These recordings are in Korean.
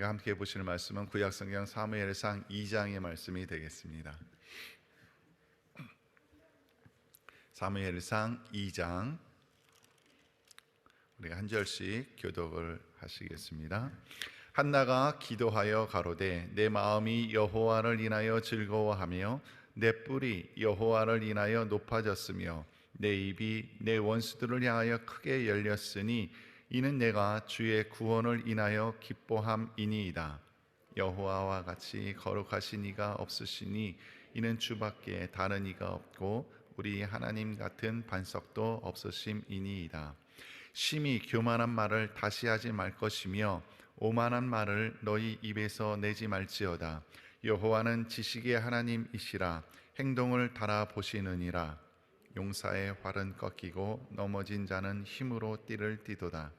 우리가 함께 보실 말씀은 구약성경 사무엘상 2장의 말씀이 되겠습니다. 사무엘상 2장 우리가 한 절씩 교독을 하시겠습니다. 한나가 기도하여 가로되 내 마음이 여호와를 인하여 즐거워하며 내 뿔이 여호와를 인하여 높아졌으며 내 입이 내 원수들을 향하여 크게 열렸으니 이는 내가 주의 구원을 인하여 기뻐함이니이다. 여호와와 같이 거룩하신 이가 없으시니 이는 주밖에 다른 이가 없고 우리 하나님 같은 반석도 없으심이니이다. 심히 교만한 말을 다시 하지 말 것이며 오만한 말을 너희 입에서 내지 말지어다. 여호와는 지식의 하나님이시라 행동을 달아 보시느니라. 용사의 활은 꺾이고 넘어진 자는 힘으로 띠를 띠도다.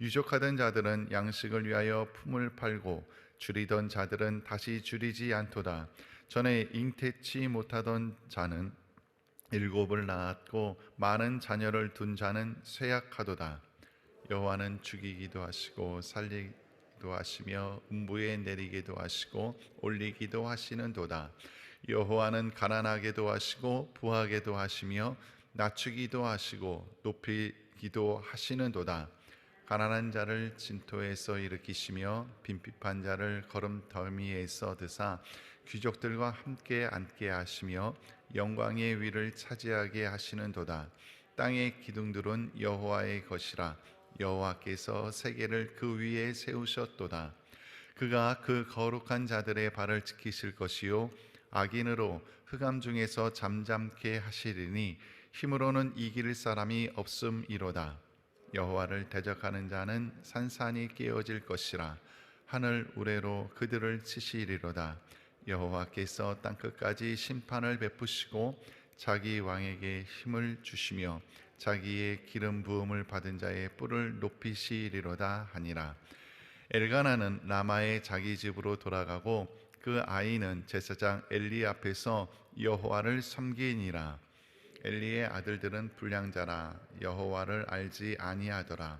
유족하던 자들은 양식을 위하여 품을 팔고 줄이던 자들은 다시 줄이지 않도다. 전에 잉태치 못하던 자는 일곱을 낳았고 많은 자녀를 둔 자는 쇠약하도다. 여호와는 죽이기도 하시고 살리기도 하시며 음부에 내리기도 하시고 올리기도 하시는도다. 여호와는 가난하게도 하시고 부하게도 하시며 낮추기도 하시고 높이기도 하시는도다. 가난한 자를 진토에서 일으키시며 빈핍한 자를 걸음더미에서 드사 귀족들과 함께 앉게 하시며 영광의 위를 차지하게 하시는도다. 땅의 기둥들은 여호와의 것이라 여호와께서 세계를 그 위에 세우셨도다. 그가 그 거룩한 자들의 발을 지키실 것이요 악인으로 흑암 중에서 잠잠케 하시리니 힘으로는 이길 사람이 없음이로다. 여호와를 대적하는 자는 산산이 깨어질 것이라 하늘 우레로 그들을 치시리로다. 여호와께서 땅 끝까지 심판을 베푸시고 자기 왕에게 힘을 주시며 자기의 기름 부음을 받은 자의 뿔을 높이시리로다 하니라. 엘가나는 라마의 자기 집으로 돌아가고 그 아이는 제사장 엘리 앞에서 여호와를 섬기니라. 엘리의 아들들은 불량자라 여호와를 알지 아니하더라.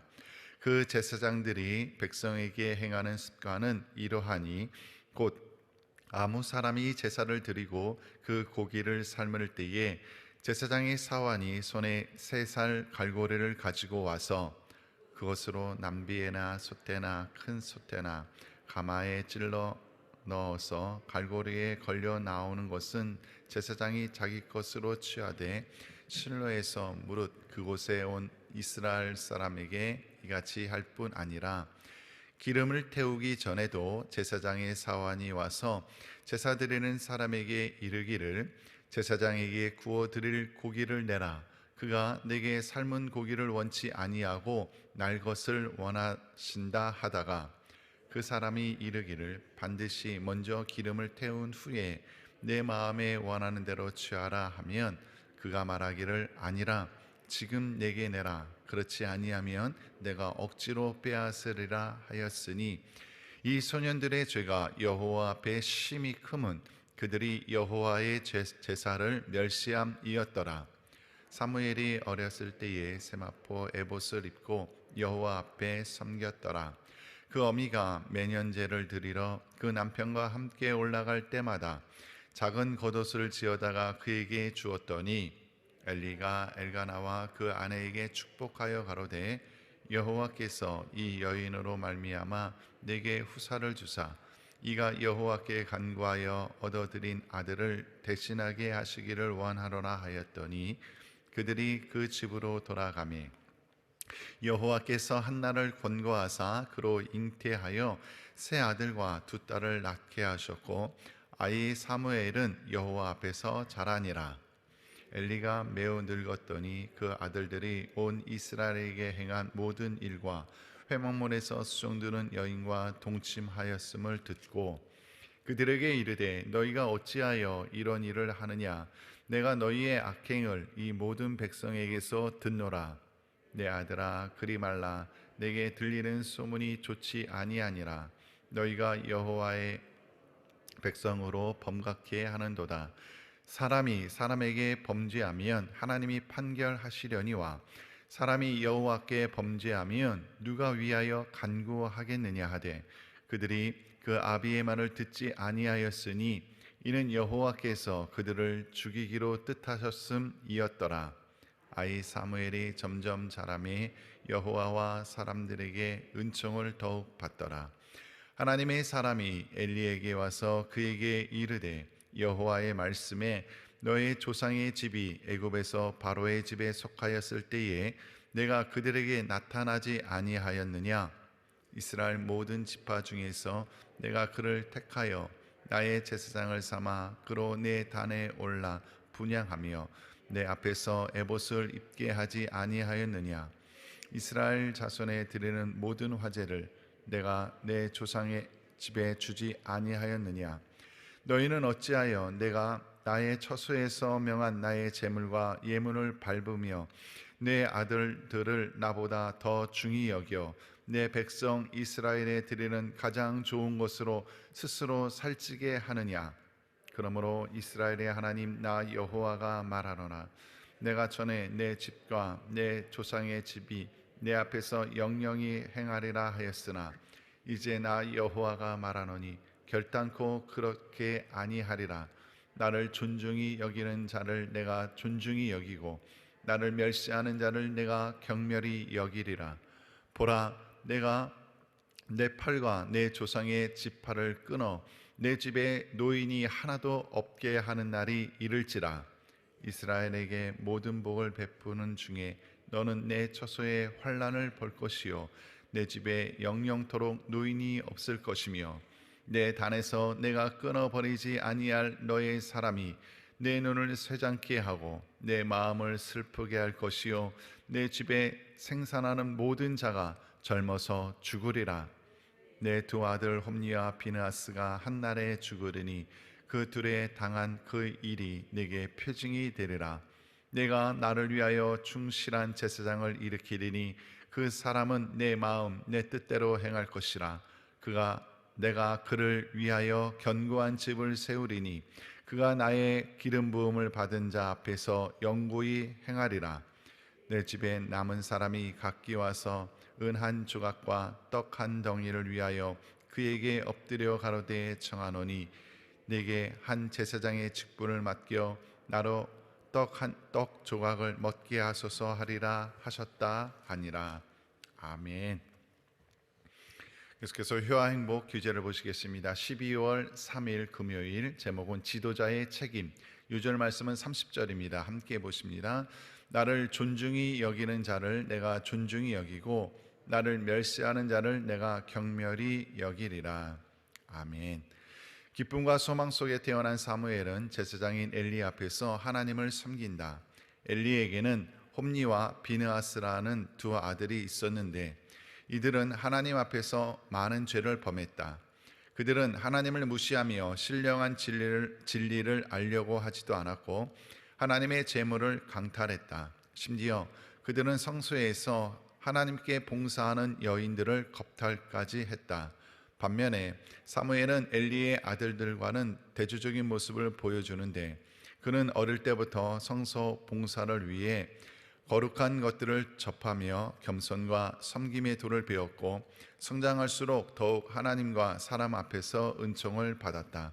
그 제사장들이 백성에게 행하는 습관은 이러하니 곧 아무 사람이 제사를 드리고 그 고기를 삶을 때에 제사장의 사환이 손에 세 살 갈고리를 가지고 와서 그것으로 남비에나 솥대나 큰 솥대나 가마에 찔러 넣어서 갈고리에 걸려 나오는 것은 제사장이 자기 것으로 취하되 실로에서 무릇 그곳에 온 이스라엘 사람에게 이같이 할 뿐 아니라 기름을 태우기 전에도 제사장의 사환이 와서 제사 드리는 사람에게 이르기를 제사장에게 구워 드릴 고기를 내라. 그가 내게 삶은 고기를 원치 아니하고 날 것을 원하신다 하다가 그 사람이 이르기를 반드시 먼저 기름을 태운 후에 내 마음에 원하는 대로 취하라 하면 그가 말하기를 아니라 지금 내게 내라 그렇지 아니하면 내가 억지로 빼앗으리라 하였으니 이 소년들의 죄가 여호와 앞에 심히 크면 그들이 여호와의 제사를 멸시함이었더라. 사무엘이 어렸을 때에 세마포 에봇을 입고 여호와 앞에 섬겼더라 그 어미가 매년 제를 드리러 그 남편과 함께 올라갈 때마다 작은 겉옷을 지어다가 그에게 주었더니 엘리가 엘가나와 그 아내에게 축복하여 가로되 여호와께서 이 여인으로 말미암아 내게 후사를 주사 이가 여호와께 간구하여 얻어들인 아들을 대신하게 하시기를 원하노라 하였더니 그들이 그 집으로 돌아가매 여호와께서 한나를 권고하사 그로 잉태하여 세 아들과 두 딸을 낳게 하셨고 아이 사무엘은 여호와 앞에서 자라니라. 엘리가 매우 늙었더니 그 아들들이 온 이스라엘에게 행한 모든 일과 회막문에서 수종드는 여인과 동침하였음을 듣고 그들에게 이르되 너희가 어찌하여 이런 일을 하느냐? 내가 너희의 악행을 이 모든 백성에게서 듣노라 내 아들아 그리 말라. 내게 들리는 소문이 좋지 아니하니라. 너희가 여호와의 백성으로 범각케 하는도다. 사람이 사람에게 범죄하면 하나님이 판결하시려니와 사람이 여호와께 범죄하면 누가 위하여 간구하겠느냐 하되 그들이 그 아비의 말을 듣지 아니하였으니 이는 여호와께서 그들을 죽이기로 뜻하셨음이었더라. 아이 사무엘이 점점 자라매 여호와와 사람들에게 은총을 더욱 받더라. 하나님의 사람이 엘리에게 와서 그에게 이르되 여호와의 말씀에 너의 조상의 집이 애굽에서 바로의 집에 속하였을 때에 내가 그들에게 나타나지 아니하였느냐 이스라엘 모든 지파 중에서 내가 그를 택하여 나의 제사장을 삼아 그로 내 단에 올라 분양하며 내 앞에서 에봇을 입게 하지 아니하였느냐? 이스라엘 자손에 드리는 모든 화제를 내가 내 조상의 집에 주지 아니하였느냐? 너희는 어찌하여 내가 나의 처소에서 명한 나의 재물과 예물을 밟으며 내 아들들을 나보다 더 중히 여겨 내 백성 이스라엘에 드리는 가장 좋은 것으로 스스로 살찌게 하느냐 그러므로 이스라엘의 하나님 나 여호와가 말하노라. 내가 전에 내 집과 내 조상의 집이 내 앞에서 영영히 행하리라 하였으나 이제 나 여호와가 말하노니 결단코 그렇게 아니하리라. 나를 존중히 여기는 자를 내가 존중히 여기고 나를 멸시하는 자를 내가 경멸히 여기리라. 보라 내가 내 팔과 내 조상의 지팔을 끊어 내 집에 노인이 하나도 없게 하는 날이 이를지라. 이스라엘에게 모든 복을 베푸는 중에 너는 내 처소에 환란을 볼 것이요. 내 집에 영영토록 노인이 없을 것이며 내 단에서 내가 끊어 버리지 아니할 너의 사람이 내 눈을 쇠장케 하고 내 마음을 슬프게 할 것이요. 내 집에 생산하는 모든 자가 젊어서 죽으리라 내 두 아들 홈리와 비느하스가 한 날에 죽으리니 그 둘에 당한 그 일이 내게 표징이 되리라. 내가 나를 위하여 충실한 제사장을 일으키리니 그 사람은 내 마음 내 뜻대로 행할 것이라. 그가 내가 그를 위하여 견고한 집을 세우리니 그가 나의 기름 부음을 받은 자 앞에서 영구히 행하리라. 내 집에 남은 사람이 각기 와서 은 한 조각과 떡 한 덩이를 위하여 그에게 엎드려 가로되 청하노니 내게 한 제사장의 직분을 맡겨 나로 떡 한 떡 조각을 먹게 하소서 하리라 하셨다 하니라 아멘. 계속해서 효와 행복 규제를 보시겠습니다. 12월 3일 금요일 제목은 지도자의 책임. 유절 말씀은 30절입니다. 함께 보십니다. 나를 존중히 여기는 자를 내가 존중히 여기고 나를 멸시하는 자를 내가 경멸히 여기리라. 아멘. 기쁨과 소망 속에 태어난 사무엘은 제사장인 엘리 앞에서 하나님을 섬긴다. 엘리에게는 홈니와 비느하스라는 두 아들이 있었는데 이들은 하나님 앞에서 많은 죄를 범했다. 그들은 하나님을 무시하며 신령한 진리를, 진리를 알려고 하지도 않았고 하나님의 재물을 강탈했다. 심지어 그들은 성소에서 하나님께 봉사하는 여인들을 겁탈까지 했다. 반면에 사무엘은 엘리의 아들들과는 대조적인 모습을 보여주는데 그는 어릴 때부터 성소 봉사를 위해 거룩한 것들을 접하며 겸손과 섬김의 도를 배웠고 성장할수록 더욱 하나님과 사람 앞에서 은총을 받았다.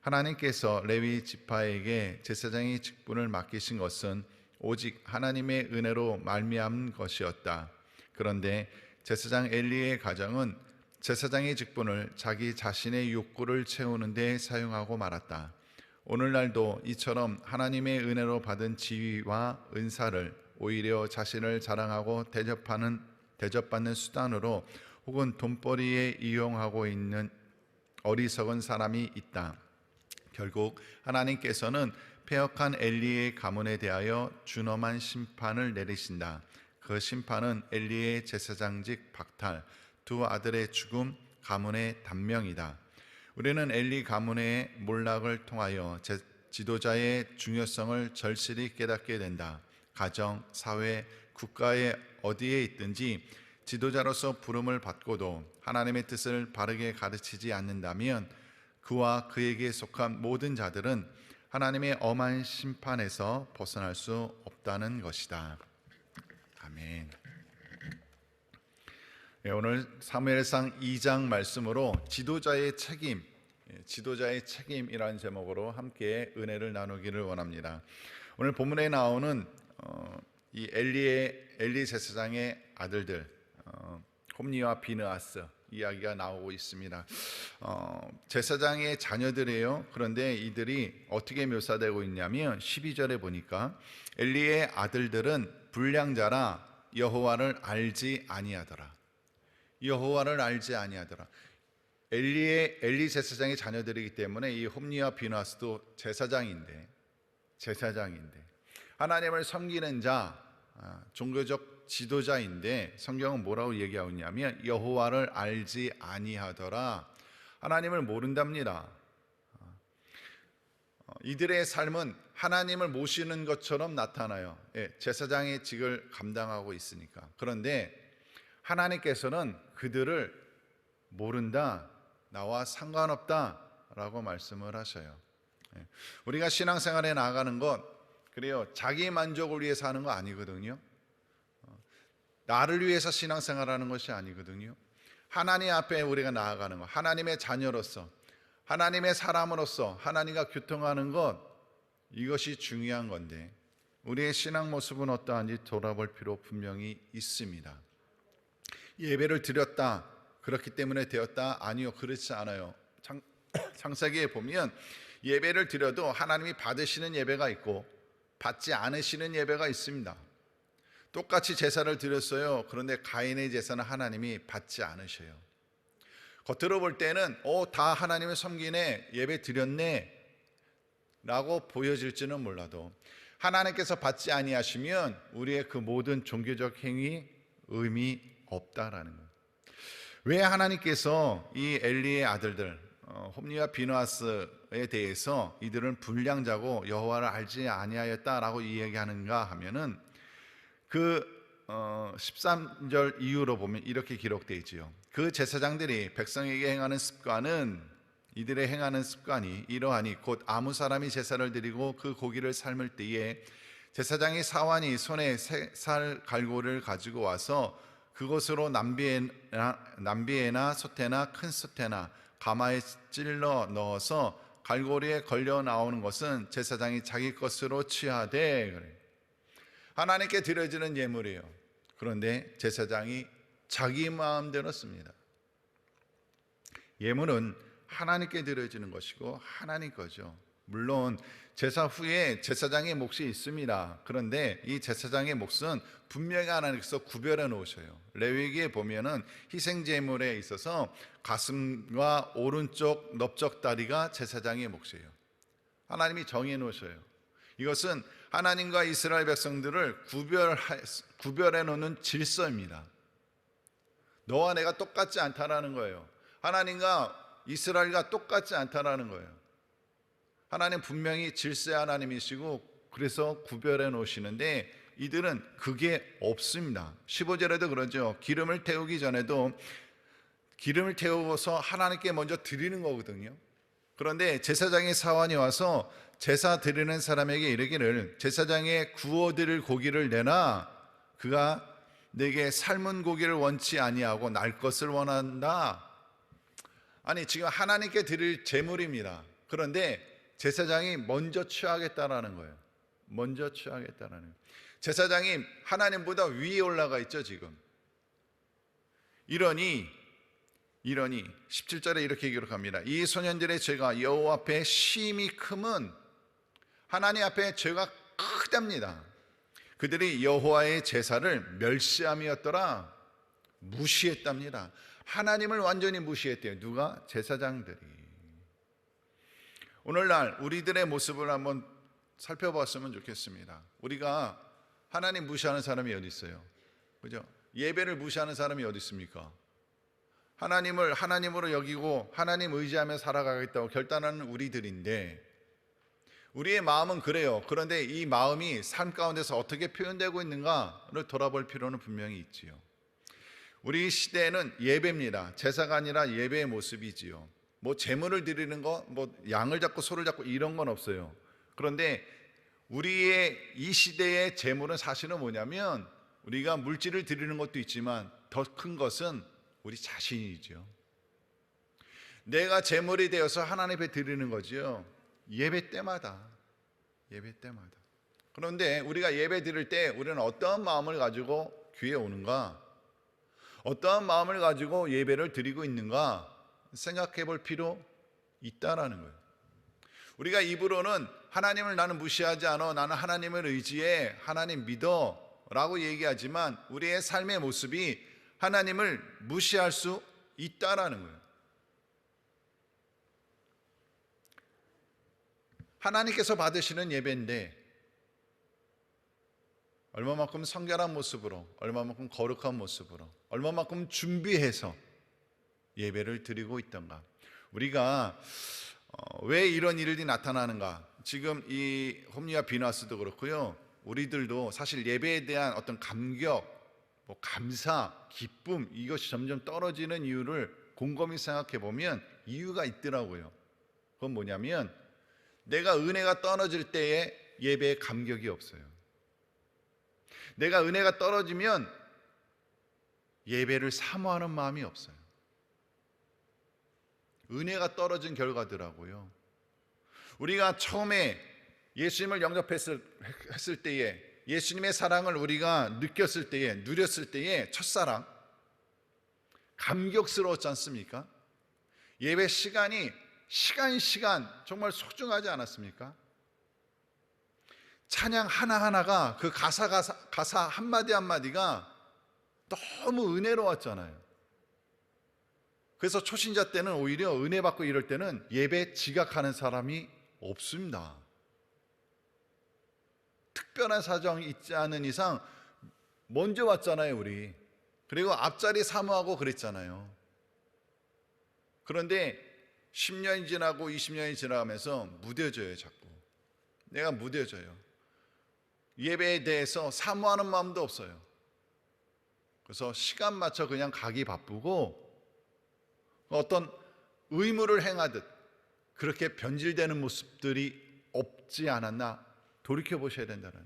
하나님께서 레위 지파에게 제사장의 직분을 맡기신 것은 오직 하나님의 은혜로 말미암은 것이었다. 그런데 제사장 엘리의 가정은 제사장의 직분을 자기 자신의 욕구를 채우는 데 사용하고 말았다. 오늘날도 이처럼 하나님의 은혜로 받은 지위와 은사를 오히려 자신을 자랑하고 대접하는 대접받는 수단으로 혹은 돈벌이에 이용하고 있는 어리석은 사람이 있다. 결국 하나님께서는 폐역한 엘리의 가문에 대하여 준엄한 심판을 내리신다. 그 심판은 엘리의 제사장직 박탈, 두 아들의 죽음, 가문의 단명이다. 우리는 엘리 가문의 몰락을 통하여 지도자의 중요성을 절실히 깨닫게 된다. 가정, 사회, 국가에 어디에 있든지 지도자로서 부름을 받고도 하나님의 뜻을 바르게 가르치지 않는다면 그와 그에게 속한 모든 자들은 하나님의 엄한 심판에서 벗어날 수 없다는 것이다. 아멘. 예, 오늘 사무엘상 2장 말씀으로 지도자의 책임, 예, 지도자의 책임이라는 제목으로 함께 은혜를 나누기를 원합니다. 오늘 본문에 나오는 어, 이 엘리의 엘리 제사장의 아들들 어, 홈리와 비느아스 이야기가 나오고 있습니다. 어, 제사장의 자녀들이에요. 그런데 이들이 어떻게 묘사되고 있냐면 12절에 보니까 엘리의 아들들은 불량자라 여호와를 알지 아니하더라. 여호와를 알지 아니하더라. 엘리의 엘리 제사장의 자녀들이기 때문에 이 홈리와 비나스도 제사장인데 제사장인데 하나님을 섬기는 자 아, 종교적 지도자인데 성경은 뭐라고 얘기하고 있냐면 여호와를 알지 아니하더라. 하나님을 모른답니다. 어, 이들의 삶은 하나님을 모시는 것처럼 나타나요. 예, 제사장의 직을 감당하고 있으니까. 그런데 하나님께서는 그들을 모른다, 나와 상관없다 라고 말씀을 하셔요. 예, 우리가 신앙생활에 나아가는 것, 그래요. 자기 만족을 위해서 하는 거 아니거든요. 어, 나를 위해서 신앙생활하는 것이 아니거든요. 하나님 앞에 우리가 나아가는 것, 하나님의 자녀로서, 하나님의 사람으로서 하나님과 교통하는 것, 이것이 중요한 건데, 우리의 신앙 모습은 어떠한지 돌아볼 필요 분명히 있습니다. 예배를 드렸다. 그렇기 때문에 되었다. 아니요. 그렇지 않아요. 창, 창세기에 보면 예배를 드려도 하나님이 받으시는 예배가 있고 받지 않으시는 예배가 있습니다. 똑같이 제사를 드렸어요. 그런데 가인의 제사는 하나님이 받지 않으셔요. 겉으로 볼 때는 어, 다 하나님을 섬기네. 예배 드렸네. 라고 보여질지는 몰라도 하나님께서 받지 아니하시면 우리의 그 모든 종교적 행위 의미 없다라는 거예요. 왜 하나님께서 이 엘리의 아들들 어, 홈리와 비누아스에 대해서 이들은 불량자고 여호와를 알지 아니하였다라고 이야기하는가 하면은 그 어, 13절 이후로 보면 이렇게 기록되어 있지요. 그 제사장들이 백성에게 행하는 습관은 이들의 행하는 습관이 이러하니 곧 아무 사람이 제사를 드리고 그 고기를 삶을 때에 제사장이 사환이 손에 살 갈고를 가지고 와서 그것으로 남비에나, 남비에나 소태나 큰 소태나 가마에 찔러 넣어서 갈고리에 걸려 나오는 것은 제사장이 자기 것으로 취하되. 하나님께 드려지는 예물이에요. 그런데 제사장이 자기 마음대로 씁니다. 예물은 하나님께 드려지는 것이고 하나님 거죠. 물론 제사 후에 제사장의 몫이 있습니다. 그런데 이 제사장의 몫은 분명히 하나님께서 구별해 놓으셔요. 레위기에 보면은 희생 제물에 있어서 가슴과 오른쪽 넓적 다리가 제사장의 몫이에요. 하나님이 정해 놓으셔요. 이것은 하나님과 이스라엘 백성들을 구별 구별해 놓는 질서입니다. 너와 내가 똑같지 않다라는 거예요. 하나님과 이스라엘과 똑같지 않다라는 거예요. 하나님 분명히 질서의 하나님이시고 그래서 구별해 놓으시는데 이들은 그게 없습니다. 15절에도 그러죠. 기름을 태우기 전에도 기름을 태워서 하나님께 먼저 드리는 거거든요. 그런데 제사장의 사환이 와서 제사 드리는 사람에게 이르기를 제사장의 구워 드릴 고기를 내나 그가 내게 삶은 고기를 원치 아니하고 날 것을 원한다. 아니 지금 하나님께 드릴 제물입니다. 그런데 제사장이 먼저 취하겠다라는 거예요. 먼저 취하겠다라는 거예요. 제사장이 하나님보다 위에 올라가 있죠, 지금. 이러니 이러니 17절에 이렇게 기록합니다. 이 소년들의 죄가 여호와 앞에 심히 크면 하나님 앞에 죄가 크답니다. 그들이 여호와의 제사를 멸시함이었더라 무시했답니다. 하나님을 완전히 무시했대요. 누가? 제사장들이. 오늘날 우리들의 모습을 한번 살펴봤으면 좋겠습니다. 우리가 하나님 무시하는 사람이 어디 있어요? 그죠? 예배를 무시하는 사람이 어디 있습니까? 하나님을 하나님으로 여기고 하나님 의지하며 살아가겠다고 결단하는 우리들인데 우리의 마음은 그래요. 그런데 이 마음이 삶 가운데서 어떻게 표현되고 있는가를 돌아볼 필요는 분명히 있지요. 우리 시대에는 예배입니다. 제사가 아니라 예배의 모습이지요. 뭐 재물을 드리는 거, 뭐 양을 잡고 소를 잡고 이런 건 없어요. 그런데 우리의 이 시대의 재물은 사실은 뭐냐면 우리가 물질을 드리는 것도 있지만 더 큰 것은 우리 자신이죠. 내가 제물이 되어서 하나님 앞에 드리는 거지요. 예배 때마다. 예배 때마다. 그런데 우리가 예배 드릴 때 우리는 어떠한 마음을 가지고 귀에 오는가? 어떠한 마음을 가지고 예배를 드리고 있는가? 생각해 볼 필요 있다라는 거예요. 우리가 입으로는 하나님을 나는 무시하지 않아. 나는 하나님을 의지해. 하나님 믿어. 라고 얘기하지만 우리의 삶의 모습이 하나님을 무시할 수 있다라는 거예요. 하나님께서 받으시는 예배인데 얼마만큼 성결한 모습으로, 얼마만큼 거룩한 모습으로, 얼마만큼 준비해서 예배를 드리고 있던가. 우리가 어, 왜 이런 일이 나타나는가? 지금 이 홈리와 비나스도 그렇고요. 우리들도 사실 예배에 대한 어떤 감격, 뭐 감사, 기쁨 이것이 점점 떨어지는 이유를 곰곰이 생각해 보면 이유가 있더라고요. 그건 뭐냐면 내가 은혜가 떨어질 때에 예배에 감격이 없어요. 내가 은혜가 떨어지면 예배를 사모하는 마음이 없어요. 은혜가 떨어진 결과더라고요. 우리가 처음에 예수님을 영접했을 했을 때에 예수님의 사랑을 우리가 느꼈을 때에 누렸을 때에 첫사랑 감격스러웠지 않습니까? 예배 시간이 시간 시간 정말 소중하지 않았습니까? 찬양 하나하나가 그 가사 가사 가사 한마디 한마디가 너무 은혜로웠잖아요. 그래서 초신자 때는 오히려 은혜 받고 이럴 때는 예배 지각하는 사람이 없습니다. 특별한 사정이 있지 않은 이상 먼저 왔잖아요, 우리. 그리고 앞자리 사모하고 그랬잖아요. 그런데 10년이 지나고 20년이 지나가면서 무뎌져요, 자꾸. 내가 무뎌져요. 예배에 대해서 사모하는 마음도 없어요. 그래서 시간 맞춰 그냥 가기 바쁘고 어떤 의무를 행하듯 그렇게 변질되는 모습들이 없지 않았나 돌이켜 보셔야 된다는.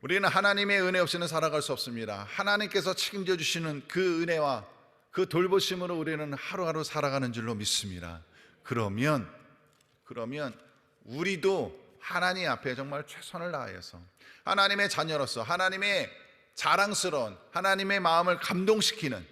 우리는 하나님의 은혜 없이는 살아갈 수 없습니다. 하나님께서 책임져 주시는 그 은혜와 그 돌보심으로 우리는 하루하루 살아가는 줄로 믿습니다. 그러면 그러면 우리도 하나님 앞에 정말 최선을 다해서 하나님의 자녀로서 하나님의 자랑스러운 하나님의 마음을 감동시키는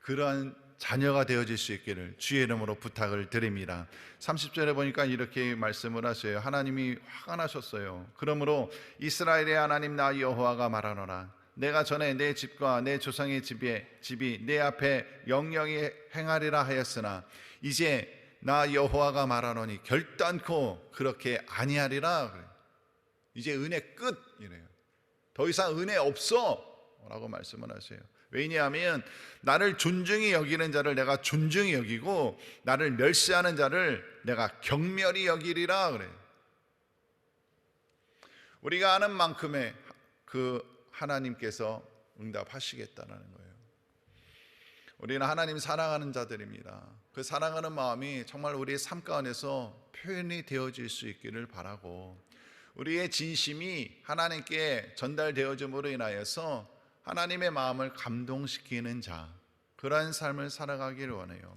그러한 자녀가 되어질 수 있기를 주의 이름으로 부탁을 드립니다. 30절에 보니까 이렇게 말씀을 하세요. 하나님이 화가 나셨어요. 그러므로 이스라엘의 하나님 나 여호와가 말하노라. 내가 전에 내 집과 내 조상의 집에 집이 내 앞에 영영이 행하리라 하였으나 이제 나 여호와가 말하노니 결단코 그렇게 아니하리라. 이제 은혜 끝 이래요. 더 이상 은혜 없어라고 말씀을 하세요. 왜냐하면 나를 존중히 여기는 자를 내가 존중히 여기고 나를 멸시하는 자를 내가 경멸히 여기리라 그래. 우리가 아는 만큼의 그 하나님께서 응답하시겠다는 거예요. 우리는 하나님 사랑하는 자들입니다. 그 사랑하는 마음이 정말 우리의 삶 가운데서 표현이 되어질 수 있기를 바라고 우리의 진심이 하나님께 전달되어짐으로 인하여서 하나님의 마음을 감동시키는 자 그러한 삶을 살아가기를 원해요.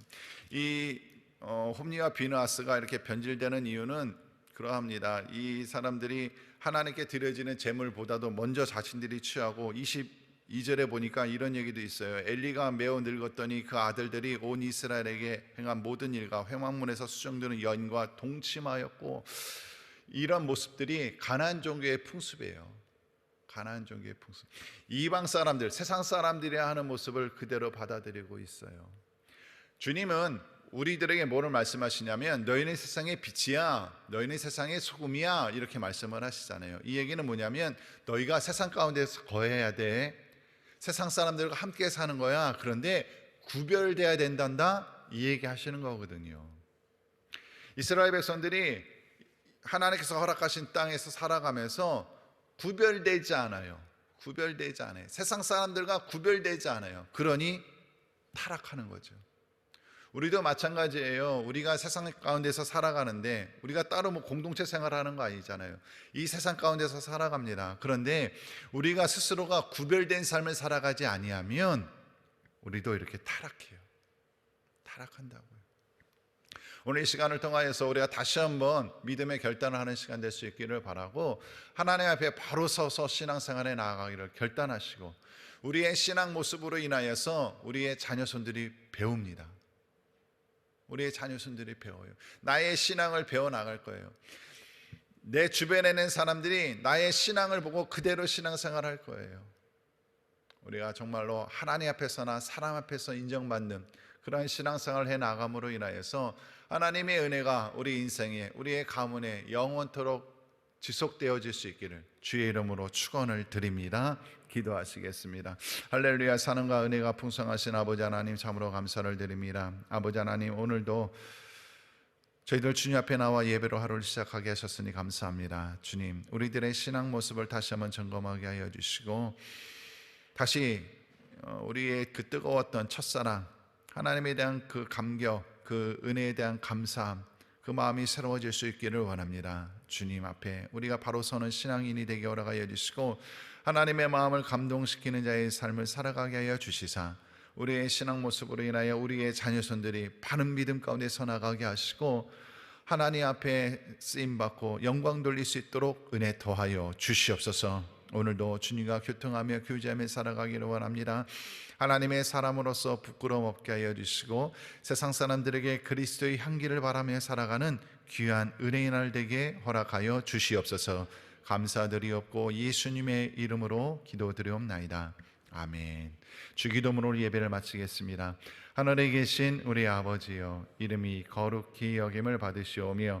이 어, 홈리와 비누아스가 이렇게 변질되는 이유는 그러합니다. 이 사람들이 하나님께 드려지는 제물보다도 먼저 자신들이 취하고 22절에 보니까 이런 얘기도 있어요. 엘리가 매우 늙었더니 그 아들들이 온 이스라엘에게 행한 모든 일과 회막문에서 수정되는 연과 동침하였고 이런 모습들이 가난 종교의 풍습이에요. 가나안 종교의 풍습. 이방 사람들, 세상 사람들이 하는 모습을 그대로 받아들이고 있어요. 주님은 우리들에게 뭐를 말씀하시냐면 너희는 세상의 빛이야, 너희는 세상의 소금이야 이렇게 말씀을 하시잖아요. 이 얘기는 뭐냐면 너희가 세상 가운데서 거해야 돼. 세상 사람들과 함께 사는 거야. 그런데 구별돼야 된단다. 이 얘기 하시는 거거든요. 이스라엘 백성들이 하나님께서 허락하신 땅에서 살아가면서 구별되지 않아요. 구별되지 않아요. 세상 사람들과 구별되지 않아요. 그러니 타락하는 거죠. 우리도 마찬가지예요. 우리가 세상 가운데서 살아가는데 우리가 따로 뭐 공동체 생활하는 거 아니잖아요. 이 세상 가운데서 살아갑니다. 그런데 우리가 스스로가 구별된 삶을 살아가지 아니하면 우리도 이렇게 타락해요. 타락한다고요. 오늘 이 시간을 통하여서 우리가 다시 한번 믿음의 결단을 하는 시간 될 수 있기를 바라고 하나님 앞에 바로 서서 신앙생활에 나아가기를 결단하시고 우리의 신앙 모습으로 인하여서 우리의 자녀손들이 배웁니다. 우리의 자녀손들이 배워요. 나의 신앙을 배워 나갈 거예요. 내 주변에 있는 사람들이 나의 신앙을 보고 그대로 신앙생활 할 거예요. 우리가 정말로 하나님 앞에서나 사람 앞에서 인정받는 그런 신앙생활을 해 나감으로 인하여서 하나님의 은혜가 우리 인생에 우리의 가문에 영원토록 지속되어질 수 있기를 주의 이름으로 축원을 드립니다. 기도하시겠습니다. 할렐루야 사랑과 은혜가 풍성하신 아버지 하나님 참으로 감사를 드립니다. 아버지 하나님 오늘도 저희들 주님 앞에 나와 예배로 하루를 시작하게 하셨으니 감사합니다. 주님 우리들의 신앙 모습을 다시 한번 점검하게 하여 주시고 다시 어, 우리의 그 뜨거웠던 첫사랑 하나님에 대한 그 감격 그 은혜에 대한 감사함 그 마음이 새로워질 수 있기를 원합니다. 주님 앞에 우리가 바로 서는 신앙인이 되게 허락하여 주시고 하나님의 마음을 감동시키는 자의 삶을 살아가게 하여 주시사 우리의 신앙 모습으로 인하여 우리의 자녀손들이 바른 믿음 가운데 서나가게 하시고 하나님 앞에 쓰임 받고 영광 돌릴 수 있도록 은혜 더하여 주시옵소서. 오늘도 주님과 교통하며 교제하며 살아가기를 원합니다. 하나님의 사람으로서 부끄러움 없게 하여 주시고 세상 사람들에게 그리스도의 향기를 바라며 살아가는 귀한 은혜의 날 되게 허락하여 주시옵소서. 감사드리옵고 예수님의 이름으로 기도드리옵나이다. 아멘. 주기도문으로 예배를 마치겠습니다. 하늘에 계신 우리 아버지여 이름이 거룩히 여김을 받으시오며